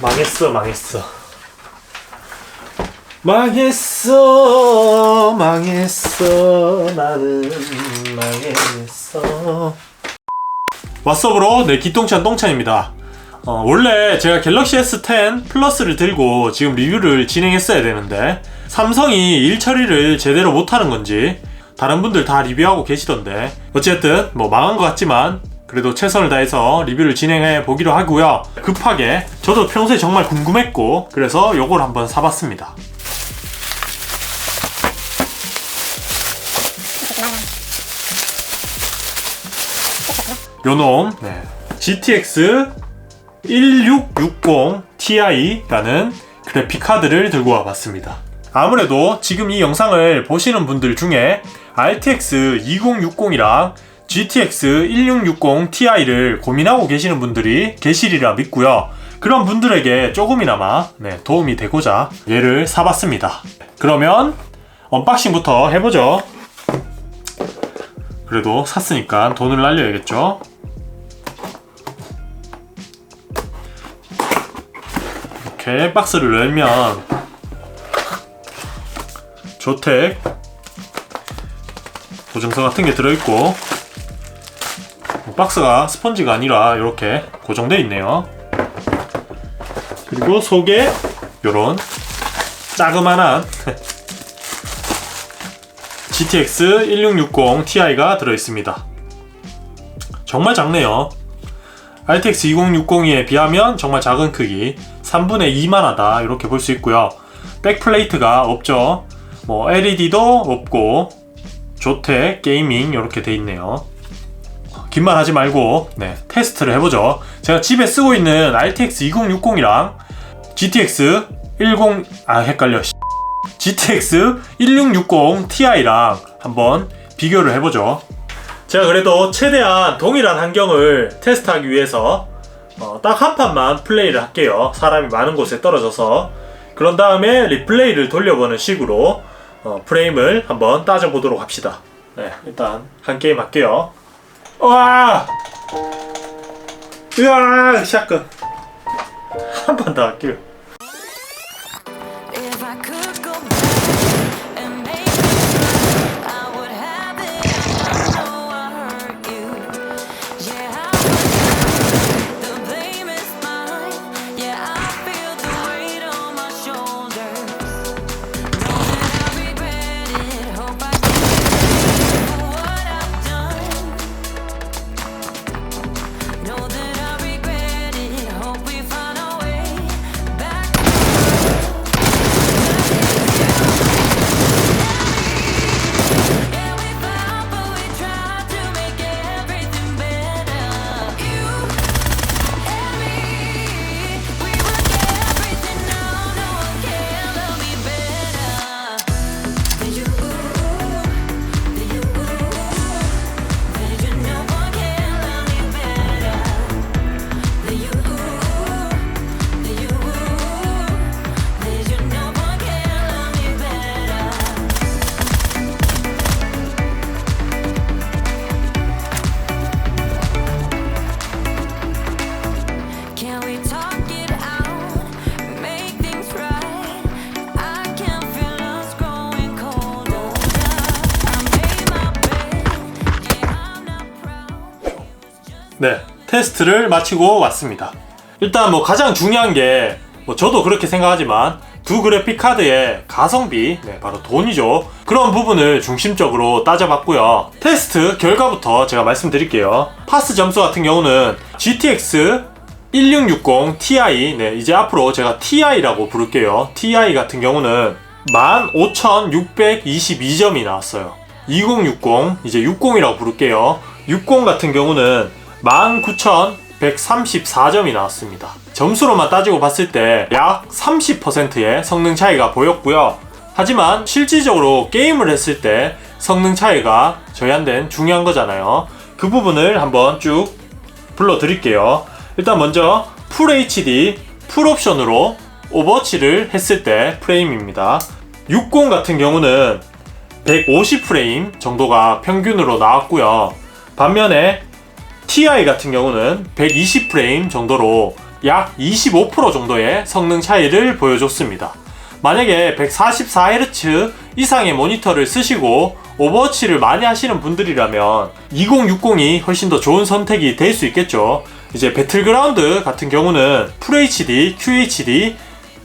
망했어 망했어. 망했어 망했어 나는 망했어. 왓썹으로 네 기똥찬 똥찬입니다. 어, 원래 제가 갤럭시 S10 플러스를 들고 지금 리뷰를 진행했어야 되는데 삼성이 일 처리를 제대로 못하는 건지 다른 분들 다 리뷰하고 계시던데 어쨌든 뭐 망한 것 같지만 그래도 최선을 다해서 리뷰를 진행해 보기로 하고요 급하게 저도 평소에 정말 궁금했고 그래서 요걸 한번 사봤습니다 요놈 네. GTX 1660 Ti라는 그래픽 카드를 들고 와봤습니다. 아무래도 지금 이 영상을 보시는 분들 중에 RTX 2060이랑 GTX 1660 Ti를 고민하고 계시는 분들이 계시리라 믿고요. 그런 분들에게 조금이나마 네, 도움이 되고자 얘를 사봤습니다. 그러면 언박싱부터 해보죠. 그래도 샀으니까 돈을 날려야겠죠. 이렇게 박스를 열면 조택 보증서 같은 게 들어있고 박스가 스펀지가 아니라 이렇게 고정되어 있네요. 그리고 속에 요런 자그만한 GTX 1660 Ti가 들어있습니다. 정말 작네요. RTX 2060에 비하면 정말 작은 크기 3분의 2만 하다 이렇게 볼 수 있고요. 백플레이트가 없죠. 뭐 LED도 없고 조택, 게이밍 이렇게 돼 있네요 긴 말 하지 말고 네, 테스트를 해보죠 제가 집에 쓰고 있는 RTX 2060이랑 GTX 10... 아 헷갈려 GTX 1660 Ti랑 한번 비교를 해보죠 제가 그래도 최대한 동일한 환경을 테스트하기 위해서 어, 딱 한 판만 플레이를 할게요. 사람이 많은 곳에 떨어져서 그런 다음에 리플레이를 돌려보는 식으로 어, 프레임을 한번 따져보도록 합시다. 네, 일단 한 게임 할게요. 와, 으아, 샷건 한판더 할게요. 네, 테스트를 마치고 왔습니다. 일단 뭐 가장 중요한 게, 뭐 저도 그렇게 생각하지만, 두 그래픽 카드의 가성비, 네, 바로 돈이죠. 그런 부분을 중심적으로 따져봤고요. 테스트 결과부터 제가 말씀드릴게요. 파스 점수 같은 경우는 GTX 1660 Ti, 네, 이제 앞으로 제가 TI라고 부를게요. TI 같은 경우는 15,622점이 나왔어요. 2060, 이제 60이라고 부를게요. 60 같은 경우는 19,134점이 나왔습니다. 점수로만 따지고 봤을 때 약 30%의 성능 차이가 보였고요. 하지만 실질적으로 게임을 했을 때 성능 차이가 저희한테는 중요한 거잖아요. 그 부분을 한번 쭉 불러드릴게요. 일단 먼저 풀 HD 풀 옵션으로 오버워치를 했을 때 프레임입니다. 60 같은 경우는 150 프레임 정도가 평균으로 나왔고요. 반면에 TI 같은 경우는 120 프레임 정도로 약 25% 정도의 성능 차이를 보여줬습니다. 만약에 144Hz 이상의 모니터를 쓰시고 오버워치를 많이 하시는 분들이라면 2060이 훨씬 더 좋은 선택이 될 수 있겠죠. 이제 배틀그라운드 같은 경우는 FHD, QHD,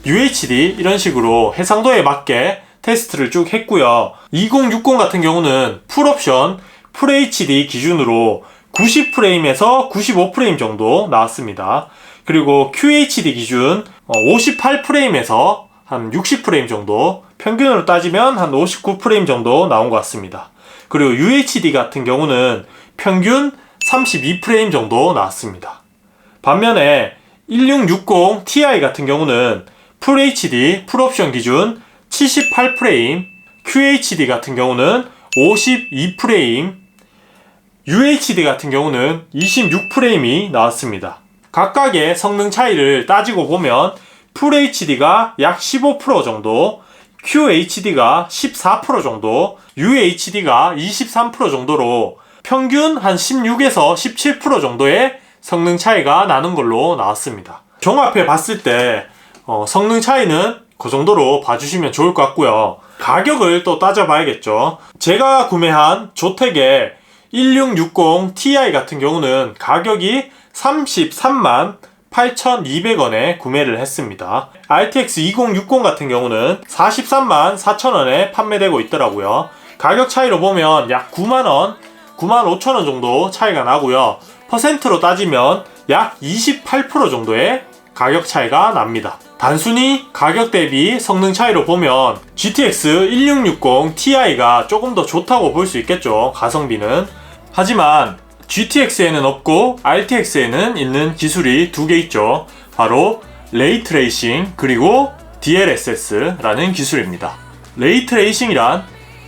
UHD 이런 식으로 해상도에 맞게 테스트를 쭉 했고요. 2060 같은 경우는 풀옵션 FHD 기준으로 90프레임에서 95프레임 정도 나왔습니다. 그리고 QHD 기준 58프레임에서 한 60프레임 정도, 평균으로 따지면 한 59프레임 정도 나온 것 같습니다. 그리고 UHD 같은 경우는 평균 32프레임 정도 나왔습니다. 반면에 1660 Ti 같은 경우는 FHD 풀옵션 기준 78프레임, QHD 같은 경우는 52프레임, UHD 같은 경우는 26프레임이 나왔습니다. 각각의 성능 차이를 따지고 보면 FHD가 약 15% 정도, QHD가 14% 정도, UHD가 23% 정도로 평균 한 16에서 17% 정도의 성능 차이가 나는 걸로 나왔습니다. 종합해 봤을 때 어, 성능 차이는 그 정도로 봐주시면 좋을 것 같고요. 가격을 또 따져봐야겠죠. 제가 구매한 조텍의 1660 Ti 같은 경우는 가격이 33만 8,200원에 구매를 했습니다. RTX 2060 같은 경우는 43만 4천원에 판매되고 있더라고요. 가격 차이로 보면 약 9만원, 9만 5천원 정도 차이가 나고요. 퍼센트로 따지면 약 28% 정도의 가격 차이가 납니다. 단순히 가격 대비 성능 차이로 보면 GTX 1660 Ti가 조금 더 좋다고 볼 수 있겠죠. 가성비는. 하지만 GTX에는 없고 RTX에는 있는 기술이 두 개 있죠. 바로 레이트레이싱 그리고 DLSS라는 기술입니다. 레이트레이싱이란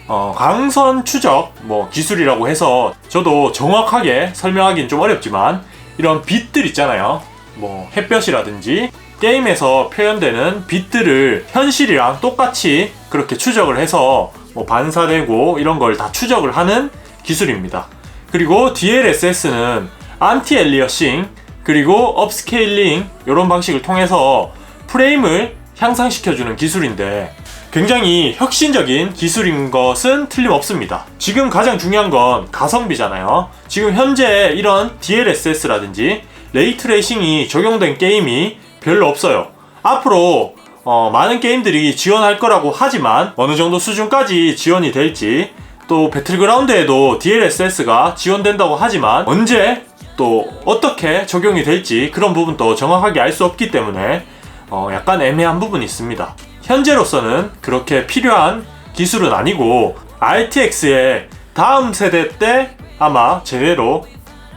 어, 강선 추적 뭐 기술이라고 해서 저도 정확하게 설명하기는 좀 어렵지만 이런 빛들 있잖아요. 뭐 햇볕이라든지 게임에서 표현되는 빛들을 현실이랑 똑같이 그렇게 추적을 해서 뭐 반사되고 이런 걸 다 추적을 하는 기술입니다. 그리고 DLSS는 안티 엘리어싱 그리고 업스케일링 이런 방식을 통해서 프레임을 향상시켜주는 기술인데 굉장히 혁신적인 기술인 것은 틀림없습니다. 지금 가장 중요한 건 가성비잖아요. 지금 현재 이런 DLSS라든지 레이트레이싱이 적용된 게임이 별로 없어요. 앞으로 어, 많은 게임들이 지원할 거라고 하지만 어느 정도 수준까지 지원이 될지 또 배틀그라운드에도 DLSS가 지원된다고 하지만 언제 또 어떻게 적용이 될지 그런 부분도 정확하게 알 수 없기 때문에 어, 약간 애매한 부분이 있습니다. 현재로서는 그렇게 필요한 기술은 아니고 RTX의 다음 세대 때 아마 제대로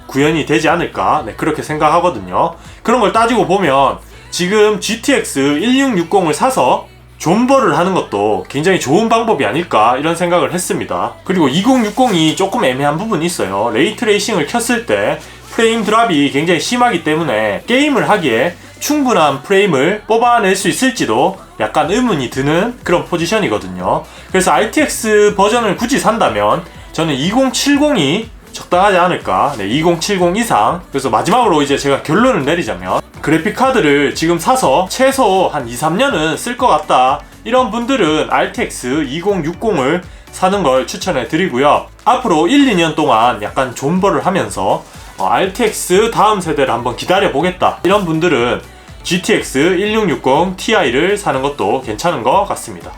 구현이 되지 않을까 네, 그렇게 생각하거든요. 그런 걸 따지고 보면 지금 GTX 1660을 사서 존버를 하는 것도 굉장히 좋은 방법이 아닐까 이런 생각을 했습니다. 그리고 2060이 조금 애매한 부분이 있어요. 레이트레이싱을 켰을 때 프레임 드랍이 굉장히 심하기 때문에 게임을 하기에 충분한 프레임을 뽑아낼 수 있을지도 약간 의문이 드는 그런 포지션이거든요. 그래서 RTX 버전을 굳이 산다면 저는 2070이 적당하지 않을까. 네, 2070 이상. 그래서 마지막으로 이제 제가 결론을 내리자면 그래픽 카드를 지금 사서 최소 한 2, 3년은 쓸 것 같다. 이런 분들은 RTX 2060을 사는 걸 추천해 드리고요. 앞으로 1, 2년 동안 약간 존버를 하면서 어, RTX 다음 세대를 한번 기다려 보겠다. 이런 분들은 GTX 1660 Ti를 사는 것도 괜찮은 것 같습니다.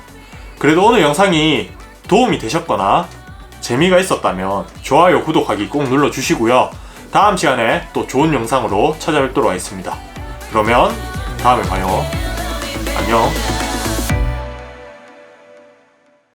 그래도 오늘 영상이 도움이 되셨거나 재미가 있었다면 좋아요, 구독하기 꼭 눌러주시고요. 다음 시간에 또 좋은 영상으로 찾아뵙도록 하겠습니다. 그러면 다음에 봐요. 안녕.